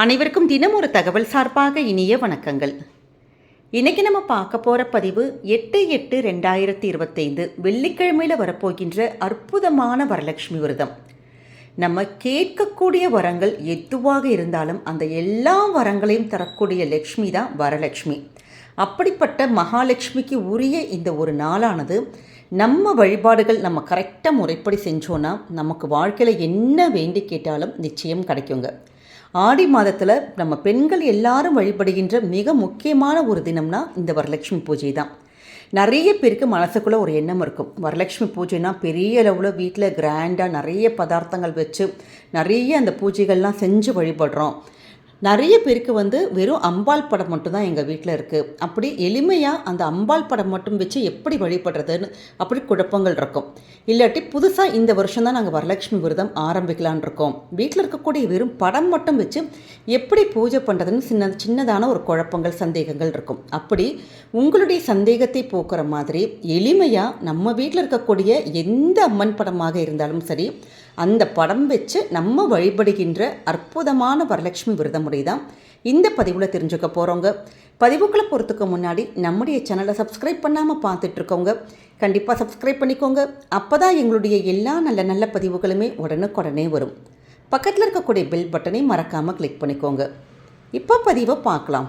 அனைவருக்கும் தினம் ஒரு தகவல் சார்பாக இனிய வணக்கங்கள். இன்னைக்கு நம்ம பார்க்க போகிற பதிவு எட்டு எட்டு ரெண்டாயிரத்தி இருபத்தைந்து வெள்ளிக்கிழமையில் வரப்போகின்ற அற்புதமான வரலட்சுமி விரதம். நம்ம கேட்கக்கூடிய வரங்கள் எதுவாக இருந்தாலும் அந்த எல்லா வரங்களையும் தரக்கூடிய லக்ஷ்மி தான் வரலட்சுமி. அப்படிப்பட்ட மகாலட்சுமிக்கு உரிய இந்த ஒரு நாளானது நம்ம வழிபாடுகள் நம்ம கரெக்டாக முறைப்படி செஞ்சோன்னா நமக்கு வாழ்க்கையில் என்ன வேண்டி கேட்டாலும் நிச்சயம் கிடைக்குங்க. ஆடி மாதத்தில் நம்ம பெண்கள் எல்லாரும் வழிபடுகின்ற மிக முக்கியமான ஒரு தினம்னா இந்த வரலட்சுமி பூஜை தான். நிறைய பேருக்கு மனசுக்குள்ளே ஒரு எண்ணம் இருக்கும். வரலட்சுமி பூஜைனா பெரிய அளவில் வீட்டில் கிராண்டாக நிறைய பதார்த்தங்கள் வச்சு நிறைய அந்த பூஜைகள்லாம் செஞ்சு வழிபடுறோம். நிறைய பேருக்கு வந்து வெறும் அம்பாள் படம் மட்டும்தான் எங்கள் வீட்டில் இருக்குது அப்படி எளிமையாக அந்த அம்பாள் படம் மட்டும் வச்சு எப்படி வழிபடுறதுன்னு அப்படி குழப்பங்கள் இருக்கும். இல்லாட்டி புதுசாக இந்த வருஷம் தான் நாங்கள் வரலட்சுமி விரதம் ஆரம்பிக்கலான் இருக்கோம். வீட்டில் இருக்கக்கூடிய வெறும் படம் மட்டும் வச்சு எப்படி பூஜை பண்ணுறதுன்னு சின்ன சின்னதான ஒரு குழப்பங்கள் சந்தேகங்கள் இருக்கும். அப்படி உங்களுடைய சந்தேகத்தை போக்குற மாதிரி எளிமையாக நம்ம வீட்டில் இருக்கக்கூடிய எந்த அம்மன் படமாக இருந்தாலும் சரி அந்த படம் வச்சு நம்ம வழிபடுகின்ற அற்புதமான வரலட்சுமி விரதம் முறை தான் இந்த பதிவில் தெரிஞ்சுக்க போகிறோங்க பதிவுகளை போகிறதுக்கு முன்னாடி நம்முடைய சேனலை சப்ஸ்கிரைப் பண்ணாமல் பார்த்துட்ருக்கோங்க கண்டிப்பாக சப்ஸ்கிரைப் பண்ணிக்கோங்க. அப்போ தான் எங்களுடைய எல்லா நல்ல நல்ல பதிவுகளுமே உடனுக்குடனே வரும். பக்கத்தில் இருக்கக்கூடிய பெல் பட்டனை மறக்காமல் கிளிக் பண்ணிக்கோங்க. இப்போ பதிவை பார்க்கலாம்.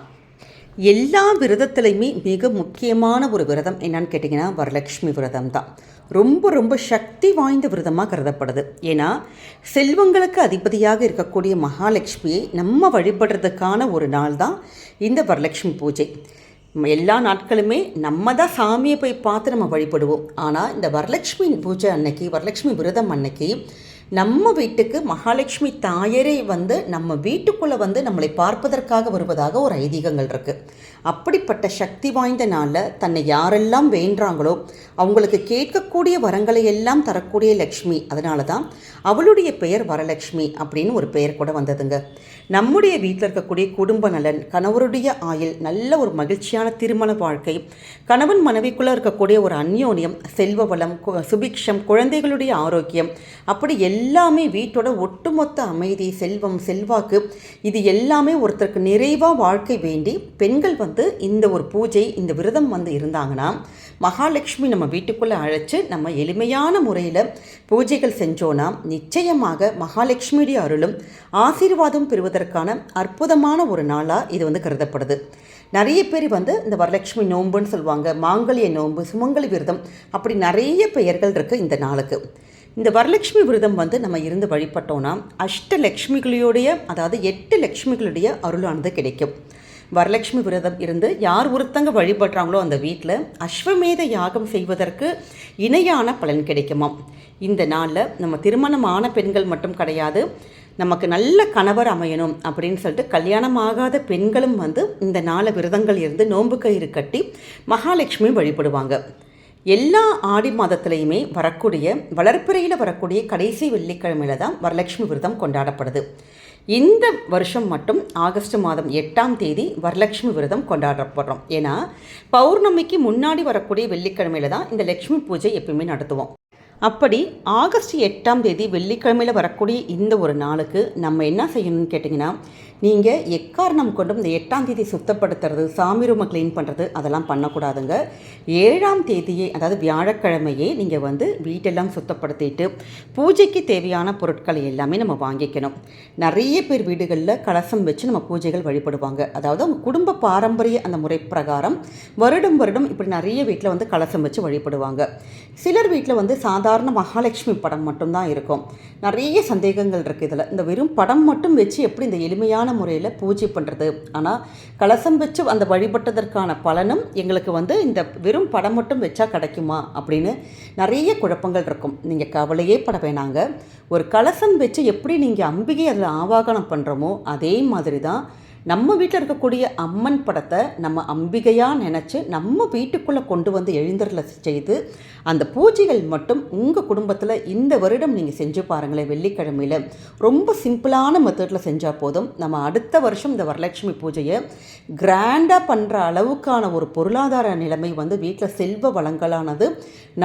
எல்லா விரதத்துலையுமே மிக முக்கியமான ஒரு விரதம் என்னன்னு கேட்டிங்கன்னா வரலட்சுமி விரதம் தான் ரொம்ப ரொம்ப சக்தி வாய்ந்த விரதமாக கருதப்படுது. ஏன்னா செல்வங்களுக்கு அதிபதியாக இருக்கக்கூடிய மகாலட்சுமியை நம்ம வழிபடுறதுக்கான ஒரு நாள் தான் இந்த வரலட்சுமி பூஜை. எல்லா நாட்களுமே நம்ம தான் சாமியை போய் பார்த்து நம்ம வழிபடுவோம். ஆனால் இந்த வரலட்சுமி பூஜை அன்னைக்கு வரலட்சுமி விரதம் அன்னைக்கு நம்ம வீட்டுக்கு மகாலட்சுமி தாயரே வந்து நம்ம வீட்டுக்குள்ளே வந்து நம்மளை பார்ப்பதற்காக வருவதாக ஒரு ஐதீகங்கள் இருக்குது அப்படிப்பட்ட சக்தி வாய்ந்த நாளில் தன்னை யாரெல்லாம் வேண்டாங்களோ அவங்களுக்கு கேட்கக்கூடிய வரங்களை எல்லாம் தரக்கூடிய லக்ஷ்மி. அதனால தான் அவளுடைய பெயர் வரலட்சுமி அப்படின்னு ஒரு பெயர் கூட வந்ததுங்க. நம்முடைய வீட்டில் இருக்கக்கூடிய குடும்ப நலன் கணவருடைய ஆயுள் நல்ல ஒரு மகிழ்ச்சியான திருமண வாழ்க்கை கணவன் மனைவிக்குள்ளே இருக்கக்கூடிய ஒரு அந்யோன்யம் செல்வ வளம் கு- சுபிக்ஷம் குழந்தைகளுடைய ஆரோக்கியம் அப்படி எல்லாமே வீட்டோட ஒட்டுமொத்த அமைதி செல்வம் செல்வாக்கு இது எல்லாமே ஒருத்தருக்கு நிறைவாக வாழ்க்கை வேண்டி பெண்கள் வந்து இந்த ஒரு பூஜை இந்த விரதம் வந்து இருந்தாங்கன்னா மகாலட்சுமி நம்ம வீட்டுக்குள்ளே அழைச்சி நம்ம எளிமையான முறையில் பூஜைகள் செஞ்சோன்னா நிச்சயமாக மகாலட்சுமியுடைய அருளும் ஆசீர்வாதம் பெறுவதற்கான அற்புதமான ஒரு நாளாக இது வந்து கருதப்படுது. நிறைய பேர் வந்து இந்த வரலட்சுமி நோன்புன்னு சொல்லுவாங்க மாங்கல்ய நோன்பு சுமங்கலி விரதம் அப்படி நிறைய பெயர்கள் இருக்குது இந்த நாளுக்கு. இந்த வரலட்சுமி விரதம் வந்து நம்ம இருந்து வழிபட்டோன்னா அஷ்ட லக்ஷ்மிகளுடைய அதாவது எட்டு லக்ஷ்மிகளுடைய அருளானது கிடைக்கும். வரலட்சுமி விரதம் இருந்து யார் ஒருத்தங்க வழிபடுறாங்களோ அந்த வீட்டில் அஸ்வமேத யாகம் செய்வதற்கு இணையான பலன் கிடைக்குமாம். இந்த நாளில் நம்ம திருமணமான பெண்கள் மட்டும் கிடையாது நமக்கு நல்ல கணவர் அமையணும் அப்படின்னு சொல்லிட்டு கல்யாணம் ஆகாத பெண்களும் வந்து இந்த நாளை விரதங்கள் இருந்து நோன்பு கயிறு கட்டி மகாலட்சுமி வழிபடுவாங்க. எல்லா ஆடி மாதத்துலேயுமே வரக்கூடிய வளர்ப்பிறையில் வரக்கூடிய கடைசி வெள்ளிக்கிழமையில தான் வரலட்சுமி விரதம் கொண்டாடப்படுது. இந்த வருஷம் மட்டும் ஆகஸ்ட் மாதம் எட்டாம் தேதி வரலட்சுமி விரதம் கொண்டாடப்படுறோம். ஏன்னா பௌர்ணமிக்கு முன்னாடி வரக்கூடிய வெள்ளிக்கிழமையில தான் இந்த லக்ஷ்மி பூஜை எப்பயுமே நடத்துவோம். அப்படி ஆகஸ்ட் எட்டாம் தேதி வெள்ளிக்கிழமையில் வரக்கூடிய இந்த ஒரு நாளுக்கு நம்ம என்ன செய்யணும்னு கேட்டிங்கன்னா நீங்கள் எக்காரணம் கொண்டும் இந்த எட்டாம் தேதி சுத்தப்படுத்துறது சாமி ரூமை க்ளீன் பண்ணுறது அதெல்லாம் பண்ணக்கூடாதுங்க. ஏழாம் தேதியே அதாவது வியாழக்கிழமையே நீங்கள் வந்து வீட்டெல்லாம் சுத்தப்படுத்திட்டு பூஜைக்கு தேவையான பொருட்கள் எல்லாமே நம்ம வாங்கிக்கணும். நிறைய பேர் வீடுகளில் கலசம் வச்சு நம்ம பூஜைகள் வழிபடுவாங்க. அதாவது அவங்க குடும்ப பாரம்பரிய அந்த முறை பிரகாரம் வருடம் வருடம் இப்படி நிறைய வீட்டில் வந்து கலசம் வச்சு வழிபடுவாங்க. சிலர் வீட்டில் வந்து சாதாரண மகாலட்சுமி படம் மட்டும்தான் இருக்கும். நிறைய சந்தேகங்கள் இருக்குது இதில். இந்த வெறும் படம் மட்டும் வச்சு எப்படி இந்த எளிமையான முறையில் பூஜை பண்ணுறது ஆனால் கலசம் வச்சு அந்த வழிபட்டதற்கான பலனும் எங்களுக்கு வந்து இந்த வெறும் படம் மட்டும் வச்சா கிடைக்குமா அப்படின்னு நிறைய குழப்பங்கள் இருக்கும். நீங்கள் கவலையே பட வேணாங்க. ஒரு கலசம் வச்சு எப்படி நீங்கள் அம்பிகை அதில் ஆவாகனம் பண்ணுறோமோ அதே மாதிரி தான் நம்ம வீட்டில் இருக்கக்கூடிய அம்மன் படத்தை நம்ம அம்பிகையாக நினச்சி நம்ம வீட்டுக்குள்ளே கொண்டு வந்து எழுந்தரில் செய்து அந்த பூஜைகள் மட்டும் உங்கள் குடும்பத்தில் இந்த வருடம் நீங்கள் செஞ்சு பாருங்களேன் வெள்ளிக்கிழமையில். ரொம்ப சிம்பிளான மெத்தடில் செஞ்சால் போதும். நம்ம அடுத்த வருஷம் இந்த வரலட்சுமி பூஜையை கிராண்டாக பண்ணுற அளவுக்கான ஒரு பொருளாதார நிலைமை வந்து வீட்டில் செல்வ வளங்களானது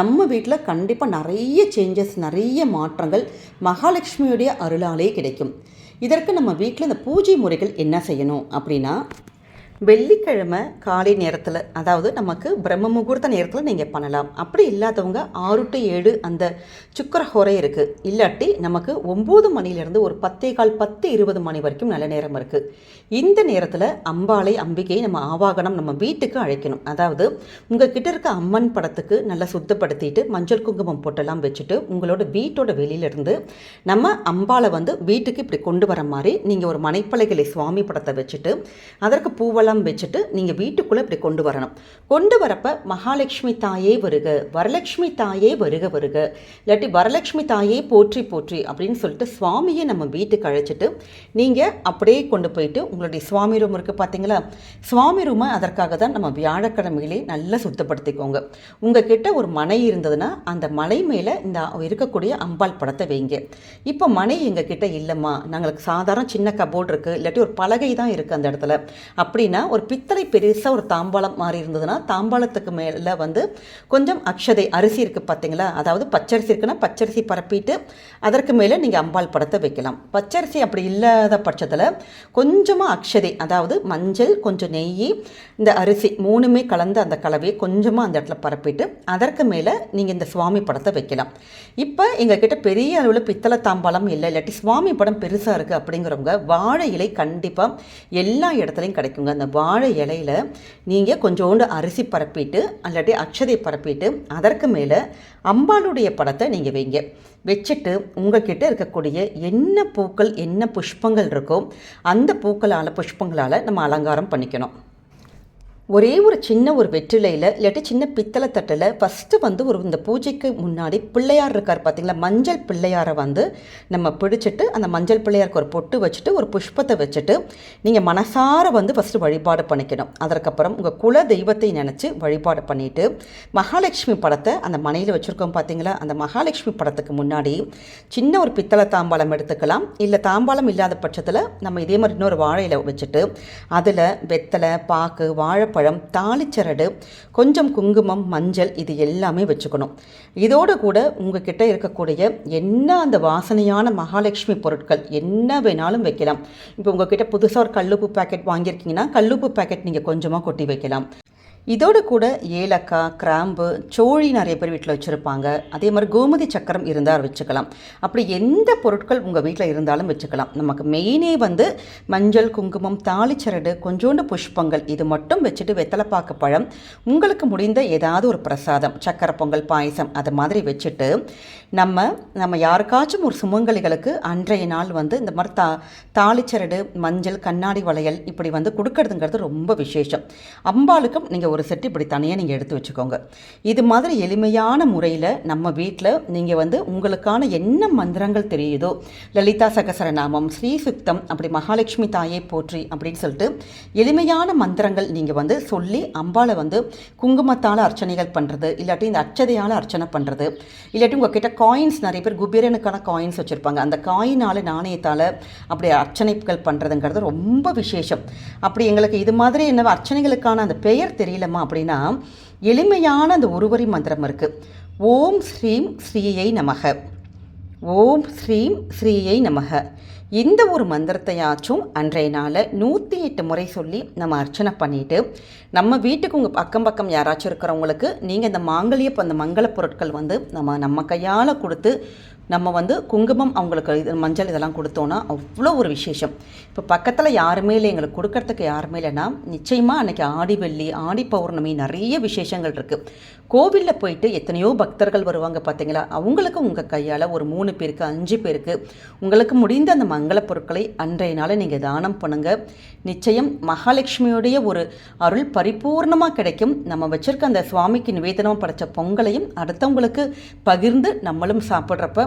நம்ம வீட்டில் கண்டிப்பாக நிறைய சேஞ்சஸ் நிறைய மாற்றங்கள் மகாலட்சுமியுடைய அருளாலே கிடைக்கும். இதற்கு நம்ம வீட்டில் இந்த பூஜை முறைகள் என்ன செய்யணும் அப்படின்னா வெள்ளிக்கிழமை காலை நேரத்தில் அதாவது நமக்கு பிரம்ம முகூர்த்த நேரத்தில் நீங்கள் பண்ணலாம். அப்படி இல்லாதவங்க ஆறு டு ஏழு அந்த சுக்கர ஹொரை இருக்குது இல்லாட்டி நமக்கு ஒம்பது மணிலேருந்து ஒரு பத்தே கால் பத்து இருபது மணி வரைக்கும் நல்ல நேரம் இருக்குது இந்த நேரத்தில் அம்பாளை அம்பிகையை நம்ம ஆவாகனம் நம்ம வீட்டுக்கு அழைக்கணும். அதாவது உங்கள் கிட்ட இருக்க அம்மன் படத்துக்கு நல்லா சுத்தப்படுத்திட்டு மஞ்சள் குங்குமம் போட்டெல்லாம் வச்சுட்டு உங்களோட வீட்டோட வெளியிலேருந்து நம்ம அம்பாளை வந்து வீட்டுக்கு இப்படி கொண்டு வர மாதிரி நீங்கள் ஒரு மனைப்பலைகளை சுவாமி படத்தை வச்சுட்டு அதற்கு பூவெல்லாம் வச்சுட்டு நீங்கள் வீட்டுக்குள்ளே இப்படி கொண்டு வரணும். கொண்டு வரப்ப மகாலட்சுமி தாயே வருக வரலட்சுமி தாயே வருக வருக. இல்லாட்டி வரலட்சுமி தாயே போற்றி போற்றி அப்படின்னு சொல்லிட்டு சுவாமியை நம்ம வீட்டுக்கு அழைச்சிட்டு நீங்கள் அப்படியே கொண்டு போயிட்டு உங்களுடைய சுவாமி ரூம் இருக்குது பார்த்தீங்களா சுவாமி ரூமை அதற்காக தான் நம்ம வியாழக்கிழமையிலே நல்லா சுத்தப்படுத்திக்கோங்க. உங்ககிட்ட ஒரு மனை இருந்ததுன்னா அந்த மலை மேலே இந்த இருக்கக்கூடிய அம்பாள் படத்தை வைங்க. இப்போ மனை எங்கள் கிட்ட இல்லைம்மா. நாங்களுக்கு சாதாரண சின்ன கபோர்டு இருக்குது இல்லாட்டி ஒரு பலகை தான் இருக்குது அந்த இடத்துல. அப்படின்னா ஒரு பித்தளை பெருசாக ஒரு தாம்பாளம் மாதிரி இருந்ததுன்னா தாம்பாளத்துக்கு மேலே வந்து கொஞ்சம் அக்ஷதை அரிசி இருக்குது பார்த்தீங்களா அதாவது பச்சரிசி இருக்குன்னா பச்சரிசி பரப்பிட்டு அதற்கு மேலே நீங்கள் அம்பாள் படத்தை வைக்கலாம். பச்சரிசி அப்படி இல்லாத பட்சத்தில் கொஞ்சமாக அக்ஷதை அதாவது மஞ்சள் கொஞ்சம் நெய் இந்த அரிசி மூணுமே கலந்த அந்த கலவையை கொஞ்சமாக அந்த இடத்துல பரப்பிட்டு அதற்கு மேலே நீங்கள் இந்த சுவாமி படத்தை வைக்கலாம். இப்போ எங்ககிட்ட பெரிய அளவில் பித்தளை தாம்பாளம் இல்லை இல்லாட்டி சுவாமி படம் பெருசாக இருக்குது அப்படிங்கிறவங்க வாழை இலை கண்டிப்பாக எல்லா இடத்துலையும் கிடைக்குங்க. அந்த வாழை இலையில் நீங்கள் கொஞ்சோண்டு அரிசி பரப்பிட்டு அல்லாட்டி அக்ஷதை பரப்பிட்டு அதற்கு மேலே அம்பாளுடைய படத்தை நீங்கள் வைங்க. வச்சுட்டு உங்ககிட்ட இருக்கக்கூடிய என்ன பூக்கள் என்ன புஷ்பங்கள் இருக்கோ அந்த பூக்களால் புஷ்பங்களால் நம்ம அலங்காரம் பண்ணிக்கணும். ஒரே ஒரு சின்ன ஒரு வெற்றிலையில் இல்லாட்டி சின்ன பித்தளை தட்டில் ஃபஸ்ட்டு வந்து ஒரு இந்த பூஜைக்கு முன்னாடி பிள்ளையார் இருக்கார் பார்த்தீங்களா மஞ்சள் பிள்ளையாரை வந்து நம்ம பிடிச்சிட்டு அந்த மஞ்சள் பிள்ளையாருக்கு ஒரு பொட்டு வச்சுட்டு ஒரு புஷ்பத்தை வச்சுட்டு நீங்கள் மனசார வந்து ஃபஸ்ட்டு வழிபாடு பண்ணிக்கணும். அதற்கப்புறம் உங்கள் குல தெய்வத்தை நினச்சி வழிபாடு பண்ணிவிட்டு மகாலட்சுமி படத்தை அந்த மனையில் வச்சுருக்கோம் பார்த்தீங்களா அந்த மகாலட்சுமி படத்துக்கு முன்னாடி சின்ன ஒரு பித்தளை தாம்பாளம் எடுத்துக்கலாம். இல்லை தாம்பாளம் இல்லாத பட்சத்தில் நம்ம இதே மாதிரி இன்னொரு வாழையில் வச்சுட்டு அதில் வெத்தலை பாக்கு வாழைப்பழம் பழம் தாளிச்சரடு கொஞ்சம் குங்குமம் மஞ்சள் இது எல்லாமே வச்சுக்கணும். இதோடு கூட உங்ககிட்ட இருக்கக்கூடிய என்ன அந்த வாசனையான மகாலட்சுமி பொருட்கள் என்ன வேணாலும் வைக்கலாம். இப்போ உங்ககிட்ட புதுசாக ஒரு கல்லுப்பு பேக்கெட் வாங்கியிருக்கீங்கன்னா கல்லுப்பு பேக்கெட் நீங்கள் கொஞ்சமாக கொட்டி வைக்கலாம். இதோடு கூட ஏலக்காய் கிராம்பு சோழி நிறைய பேர் வீட்டில் வச்சுருப்பாங்க. அதே மாதிரி கோமதி சக்கரம் இருந்தால் வச்சுக்கலாம். அப்படி எந்த பொருட்கள் உங்கள் வீட்டில் இருந்தாலும் வச்சுக்கலாம். நமக்கு மெயினே வந்து மஞ்சள் குங்குமம் தாளிச்சரடு கொஞ்சோண்டு புஷ்பங்கள் இது மட்டும் வச்சுட்டு வெத்தலைப்பாக்கு பழம் உங்களுக்கு முடிந்த ஏதாவது ஒரு பிரசாதம் சக்கரை பொங்கல் பாயசம் அது மாதிரி வச்சுட்டு நம்ம நம்ம யாருக்காச்சும் ஒரு சுமங்கலிகளுக்கு அன்றைய நாள் வந்து இந்த மாதிரி தா தாளிச்சரடு மஞ்சள் கண்ணாடி வளையல் இப்படி வந்து கொடுக்கறதுங்கிறது ரொம்ப விசேஷம். அம்பாளுக்கும் நீங்கள் ஒரு செட்டு இப்படி தனியாக நீங்கள் எடுத்து வச்சுக்கோங்க. இது மாதிரி எளிமையான முறையில் நம்ம வீட்டில் நீங்கள் வந்து உங்களுக்கான என்ன மந்திரங்கள் தெரியுதோ லலிதா சகசரநாமம் ஸ்ரீ சுக்தம் அப்படி மகாலட்சுமி தாயை போற்றி அப்படின்னு சொல்லிட்டு எளிமையான மந்திரங்கள் நீங்கள் வந்து சொல்லி அம்பாளை வந்து குங்குமத்தால் அர்ச்சனைகள் பண்ணுறது இல்லாட்டி இந்த அச்சதையால் அர்ச்சனை பண்ணுறது இல்லாட்டி உங்ககிட்ட காயின்ஸ் நிறைய பேர் குபீரனுக்கான காயின்ஸ் வச்சுருப்பாங்க. அந்த காயினால் நாணயத்தால் அப்படி அர்ச்சனைகள் பண்ணுறதுங்கிறது ரொம்ப விசேஷம். அப்படி எங்களுக்கு இது மாதிரி என்ன அர்ச்சனைகளுக்கான அந்த பெயர் தெரியல தெரியலமா அப்படின்னா எளிமையான அந்த ஒருவரி மந்திரம் இருக்குது ஓம் ஸ்ரீம் ஸ்ரீயை நமக. ஓம் ஸ்ரீம் ஸ்ரீயை நமக. இந்த ஒரு மந்திரத்தையாச்சும் அன்றைய நாளில் நூற்றி எட்டு முறை சொல்லி நம்ம அர்ச்சனை பண்ணிவிட்டு நம்ம வீட்டுக்கு உங்கள் பக்கம் பக்கம் யாராச்சும் இருக்கிறவங்களுக்கு நீங்கள் இந்த மாங்கல்ய அந்த மங்கள பொருட்கள் வந்து நம்ம நம்ம கையால் கொடுத்து நம்ம வந்து குங்குமம் அவங்களுக்கு இது மஞ்சள் இதெல்லாம் கொடுத்தோன்னா அவ்வளோ ஒரு விசேஷம். இப்போ பக்கத்தில் யாருமே இல்லை எங்களுக்கு கொடுக்கறதுக்கு யாருமே இல்லைன்னா நிச்சயமாக அன்றைக்கி ஆடி வெள்ளி ஆடி பௌர்ணமி நிறைய விசேஷங்கள் இருக்குது கோவிலில் போயிட்டு எத்தனையோ பக்தர்கள் வருவாங்க பார்த்தீங்களா அவங்களுக்கு உங்கள் கையால் ஒரு மூணு பேருக்கு அஞ்சு பேருக்கு உங்களுக்கு முடிந்த அந்த மங்கள பொருட்களை அன்றைய நாளை நீங்கள் தானம் பண்ணுங்கள் நிச்சயம் மகாலட்சுமியுடைய ஒரு அருள் பரிபூர்ணமாக கிடைக்கும். நம்ம வச்சிருக்க அந்த சுவாமிக்கு நிவேதனம் படைச்ச பொங்கலையும் அடுத்தவங்களுக்கு பகிர்ந்து நம்மளும் சாப்பிட்றப்ப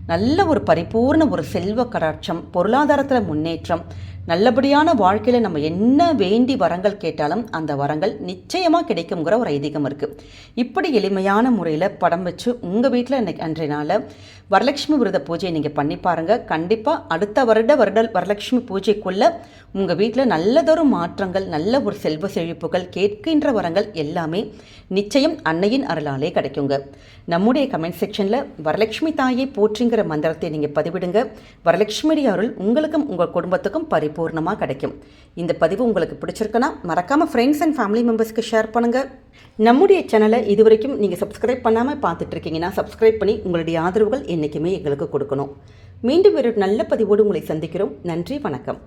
நல்ல ஒரு பரிபூர்ண ஒரு செல்வ கடாட்சம் பொருளாதாரத்தில் முன்னேற்றம் நல்லபடியான வாழ்க்கையில் நம்ம என்ன வேண்டி வரங்கள் கேட்டாலும் அந்த வரங்கள் நிச்சயமாக கிடைக்குங்கிற ஒரு ஐதீகம் இருக்குது இப்படி எளிமையான முறையில் படம் வச்சு உங்கள் வீட்டில் இன்னைக்கு அன்றைய நாளில் வரலட்சுமி விரத பூஜையை நீங்கள் பண்ணி பாருங்கள் கண்டிப்பாக அடுத்த வருட வருட வரலட்சுமி பூஜைக்குள்ளே உங்கள் வீட்டில் நல்லதொரு மாற்றங்கள் நல்ல ஒரு செல்வ செழிப்புகள் கேட்கின்ற வரங்கள் எல்லாமே நிச்சயம் அன்னையின் அருளாலே கிடைக்குங்க. நம்முடைய கமெண்ட் செக்ஷனில் வரலட்சுமி தாயை போற்றிங்க அப்படிங்கிற மந்திரத்தை நீங்கள் பதிவிடுங்க. வரலட்சுமி அருள் உங்களுக்கும் உங்கள் குடும்பத்துக்கும் பரிபூர்ணமாக கிடைக்கும். இந்த பதிவு உங்களுக்கு பிடிச்சிருக்குன்னா மறக்காமல் ஃப்ரெண்ட்ஸ் அண்ட் ஃபேமிலி மெம்பர்ஸ்க்கு ஷேர் பண்ணுங்கள் நம்முடைய சேனலை இதுவரைக்கும் நீங்கள் சப்ஸ்கிரைப் பண்ணாமல் பார்த்துட்ருக்கீங்கன்னா சப்ஸ்கிரைப் பண்ணி உங்களுடைய ஆதரவுகள் என்றைக்குமே எங்களுக்கு கொடுக்கணும். மீண்டும் ஒரு நல்ல பதிவோடு உங்களை சந்திக்கிறோம். நன்றி வணக்கம்.